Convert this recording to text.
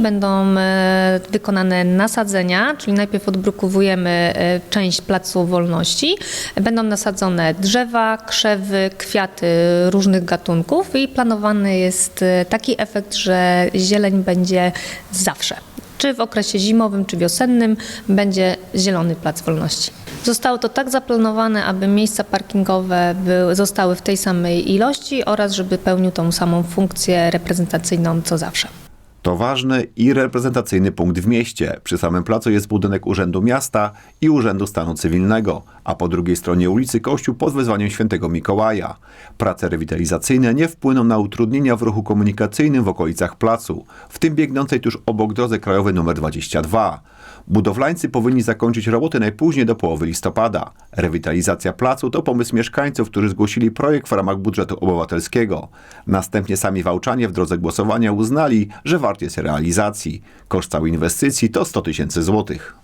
Będą e, wykonane nasadzenia, czyli najpierw odbrukowujemy e, część Placu Wolności. Będą nasadzone drzewa, krzewy, kwiaty różnych gatunków i planowany jest e, taki efekt, że zieleń będzie zawsze. Czy w okresie zimowym, czy wiosennym będzie zielony Plac Wolności. Zostało to tak zaplanowane, aby miejsca parkingowe były, zostały w tej samej ilości oraz żeby pełnił tą samą funkcję reprezentacyjną co zawsze. To ważny i reprezentacyjny punkt w mieście. Przy samym placu jest budynek Urzędu Miasta i Urzędu Stanu Cywilnego, a po drugiej stronie ulicy kościół pod wezwaniem świętego Mikołaja. Prace rewitalizacyjne nie wpłyną na utrudnienia w ruchu komunikacyjnym w okolicach placu, w tym biegnącej tuż obok drodze krajowej nr 22. Budowlańcy powinni zakończyć roboty najpóźniej do połowy listopada. Rewitalizacja placu to pomysł mieszkańców, którzy zgłosili projekt w ramach budżetu obywatelskiego. Następnie sami wałczanie w drodze głosowania uznali, że wart jest realizacji. Koszt całej inwestycji to 100 tysięcy złotych.